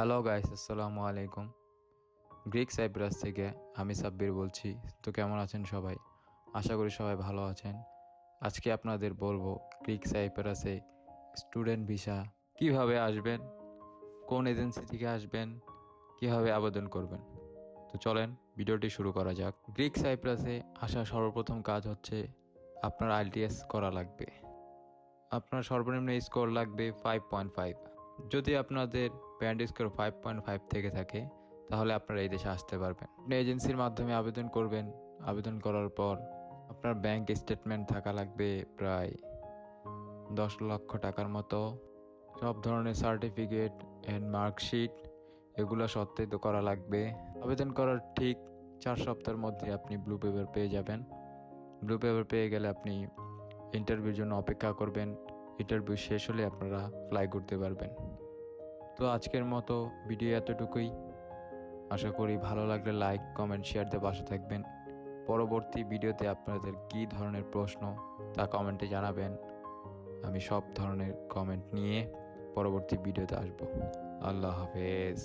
Hello guys আসসালামু আলাইকুম Greek cypress থেকে আমি সাব্বির বলছি। তো কেমন আছেন সবাই? আশা করি সবাই ভালো আছেন। আজকে আপনাদের বলব গ্রিক সাইপ্রাসে স্টুডেন্ট ভিসা কীভাবে আসবেন? কোন এজেন্সি থেকে আসবেন? কীভাবে আবেদন করবেন? তো চলেন ভিডিওটি শুরু করা যাক। গ্রিক সাইপ্রাসে আসার সর্বপ্রথম কাজ হচ্ছে আপনার আইটিএস করা লাগবে। আপনার সর্বনিম্ন স্কোর লাগবে ফাইভ পয়েন্ট ফাইভ যদি আপনাদের band score five point five থেকে থাকে, তাহলে আপনারা এই দেশে আসতে পারবেন। আপনি এজেন্সির মাধ্যমে আবেদন করবেন। আবেদন করার পর আপনার ব্যাংক স্টেটমেন্ট থাকা লাগবে প্রায় দশ লক্ষ টাকার মতো। সব ধরনের সার্টিফিকেট অ্যান্ড মার্কশিট এগুলো সত্যায়িত করা লাগবে। আবেদন করার ঠিক চার সপ্তাহের মধ্যে আপনি ব্লু পেপার পেয়ে যাবেন। ব্লু পেপার পেয়ে গেলে আপনি ইন্টারভিউর জন্য অপেক্ষা করবেন। ইন্টারভিউ শেষ হলে আপনারা ফ্লাই করতে পারবেন। তো আজকের মতো ভিডিও এতটুকুই। আশা করি ভালো লাগলে লাইক কমেন্ট শেয়ার দিয়ে বাসা থাকবেন। পরবর্তী ভিডিওতে আপনাদের কী ধরনের প্রশ্ন তা কমেন্টে জানাবেন। আমি সব ধরনের কমেন্ট নিয়ে পরবর্তী ভিডিওতে আসব। আল্লাহ হাফেজ।